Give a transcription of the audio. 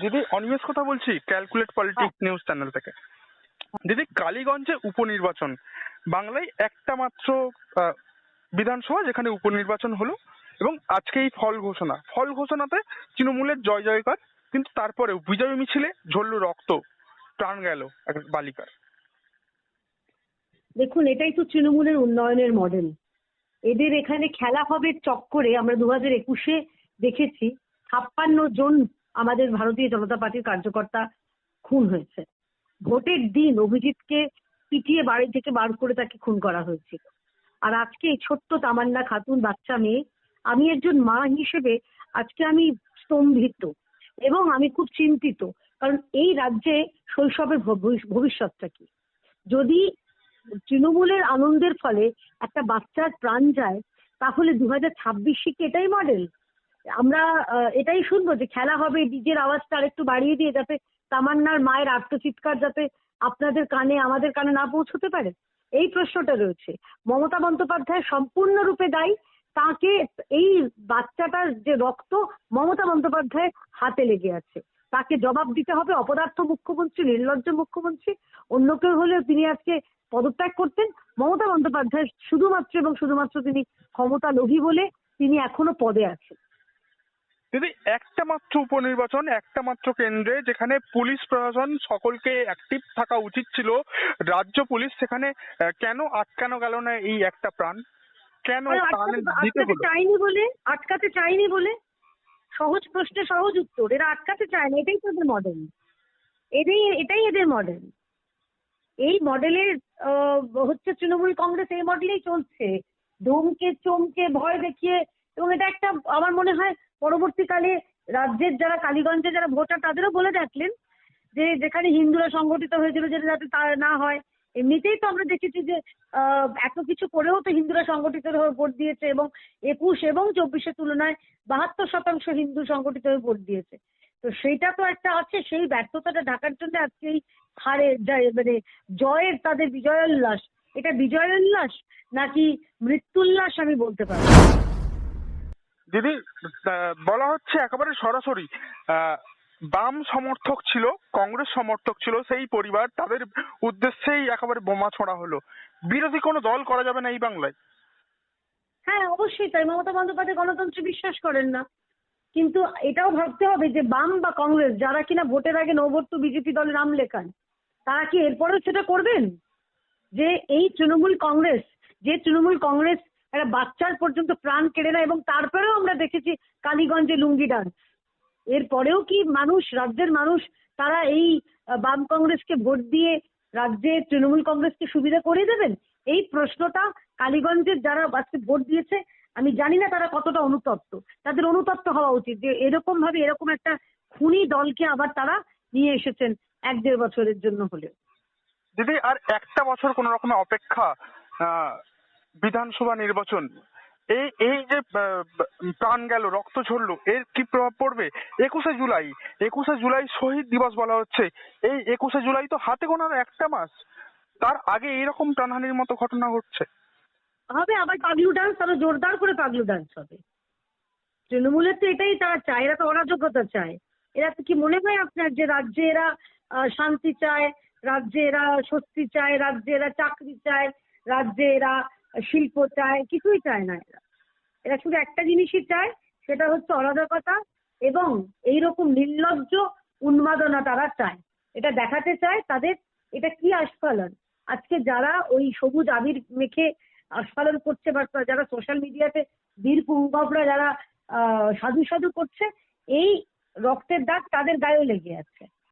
দিদি অনিমেষ কথা বলছি ক্যালকুলেট পলিটিক্স নিউজ চ্যানেল থেকে। দিদি কালীগঞ্জে উপনির্বাচন। বাংলায় একটা মাত্র বিধানসভা যেখানে উপনির্বাচন হলো এবং আজকে এই ফল ঘোষণা। ফল ঘোষণাতে তৃণমূলের জয় জয়কার কিন্তু তারপরেও বিজয় মিছিলে ঝরল রক্ত প্রাণ গেল এক বালিকার। দেখুন এটাই তো তৃণমূলের উন্নয়নের মডেল এদের এখানে খেলা হবে চক্করে আমরা দু হাজার একুশে দেখেছি ছাপ্পান্ন জন আমাদের ভারতীয় জনতা পার্টির কার্যকর্তা খুন হয়েছে। ভোটের দিন অভিজিৎকে পিটিয়ে বাড়ি থেকে বার করে তাকে খুন করা হয়েছিল। আর আজকে এই ছোট্ট তামান্না খাতুন বাচ্চা মেয়ে, আমি একজন মা হিসেবে আজকে আমি স্তম্ভিত এবং আমি খুব চিন্তিত, কারণ এই রাজ্যে শৈশবের ভবিষ্- ভবিষ্যৎটা কি? যদি তৃণমূলের আনন্দের ফলে একটা বাচ্চার প্রাণ যায়, তাহলে দু হাজার ছাব্বিশে কি এটাই মডেল আমরা এটাই শুনব যে খেলা হবে, ডিজের আওয়াজটা আরেকটু বাড়িয়ে দিয়ে যাতে তামান্নার মায়ের আত্মচিৎকার যাতে আপনাদের কানে, আমাদের কানে না পৌঁছতে পারে। এই প্রশ্নটা রয়েছে। মমতা বন্দ্যোপাধ্যায় সম্পূর্ণরূপে দায়ী, তাকে এই বাচ্চাটার যে রক্ত মমতা বন্দ্যোপাধ্যায়ের হাতে লেগে আছে। তাকে জবাব দিতে হবে অপদার্থ মুখ্যমন্ত্রী, নির্লজ্জ মুখ্যমন্ত্রী। অন্য কেউ হলেও তিনি আজকে পদত্যাগ করতেন। মমতা বন্দ্যোপাধ্যায় শুধুমাত্র এবং শুধুমাত্র তিনি ক্ষমতা লোভী বলে তিনি এখনও পদে আছেন। দিদি একটা মাত্র উপনির্বাচন একটা মাত্র কেন্দ্রে যেখানে পুলিশ প্রশাসন সকলকে অ্যাক্টিভ থাকা উচিত ছিল রাজ্য পুলিশ সেখানে কেন আটকানো গেল না এই একটা প্রাণ? কেন আটকাতে চাইনি বলে? আটকাতে চাইনি বলে? সহজ প্রশ্নে সহজ উত্তর। এরা আটকাতে চায় না এটাই তো এদের মডেল এটাই এটাই এদের মডেল এই মডেলের আহ, হচ্ছে তৃণমূল কংগ্রেস এই মডেলেই চলছে। ধমকে চমকে ভয় দেখিয়ে এবং এটা একটা আমার মনে হয় পরবর্তীকালে রাজ্যের যারা কালীগঞ্জে যারা ভোটার, তাদেরও বলে রাখলেন যে যেখানে হিন্দুরা সংগঠিত হয়েছিল যেটা যাতে তা না হয়। এমনিতেই তো আমরা দেখেছি যে এত কিছু করেও তো হিন্দুরা সংগঠিত হয়ে ভোট দিয়েছে এবং একুশ এবং চব্বিশের তুলনায় বাহাত্তর শতাংশ হিন্দু সংগঠিত হয়ে ভোট দিয়েছে। তো সেইটা তো একটা আছে, সেই ব্যর্থতাটা ঢাকার জন্য আজকে এই হারে মানে জয়ের তাদের বিজয়োল্লাস এটা বিজয়োল্লাস নাকি মৃত্যুল্লাস আমি বলতে পারব। দিদি বলা হচ্ছে একেবারে সরাসরি বাম সমর্থক ছিল, কংগ্রেস সমর্থক ছিল, সেই পরিবার তাদের উদ্দেশ্যেই একেবারে বোমা ছোড়া হলো। বিরোধী কোনো দল করা যাবে না এই বাংলায়? হ্যাঁ অবশ্যই তাই। মমতা বন্দ্যোপাধ্যায় গণতন্ত্রে বিশ্বাস করেন না। কিন্তু এটাও ভাবতে হবে যে বাম বা কংগ্রেস, যারা কিনা ভোটের আগে নো বিজেপি দলে নাম লেখান, তারা কি এরপরেও সেটা করবেন? যে এই তৃণমূল কংগ্রেস, যে তৃণমূল কংগ্রেস একটা বাচ্চার পর্যন্ত প্রাণ কেড়ে নেয় এবং তারপরেও আমরা দেখেছি কালীগঞ্জে লুঙ্গি ডান্স এরপরেও কি মানুষ, রাজ্যের মানুষ তারা এই বাম কংগ্রেসকে ভোট দিয়ে রাজ্যে তৃণমূল কংগ্রেসকে সুবিধা করে দেবেন? এই প্রশ্নটা কালীগঞ্জের যারা আজকে ভোট দিয়েছে, আমি জানি না তারা কতটা অনুতপ্ত। তাদের অনুতপ্ত হওয়া উচিত যে এরকম ভাবে এরকম একটা খুনি দলকে আবার তারা নিয়ে এসেছেন এক দেড় বছরের জন্য হলেও। দিদি, আর একটা বছর কোন রকমের অপেক্ষা বিধানসভা নির্বাচন। এই এই যে প্রাণ গেল, রক্ত ঝরলো, এর কি প্রভাব পড়বে? একুশে জুলাই একুশে জুলাই শহীদ দিবস বলা হচ্ছে। এই একুশে জুলাই তো হাতে গোনার একটা মাস। তার আগে এইরকম প্রাণহানির মতো ঘটনা ঘটছে। হবে, আবার পাগলু ডান্স আরও জোরদার করে পাগলু ডান্স হবে। তৃণমূলের তো এটাই তারা চায়, এরা তো অরাজকতা চায়। এরা তো কি মনে হয় আপনার যে রাজ্যে এরা শান্তি চায়, রাজ্যে এরা স্বস্তি চায়, রাজ্যে এরা চাকরি চায়, রাজ্যে এরা শিল্প চায়, কিছুই চায় না এরা। এরা শুধু একটা জিনিসই চায়, সেটা হচ্ছে অরাজকতা এবং এইরকম নির্লজ্জ উন্মাদনা তারা চায়। এটা দেখাতে চায় তাদের এটা কি আস্ফালন। আজকে যারা ওই সবুজ আবির মেখে আস্ফালন করছে বা যারা সোশ্যাল মিডিয়াতে বীর পুঙ্গবরা যারা সাধু সাধু করছে, এই রক্তের দাগ তাদের গায়েও লেগে আছে।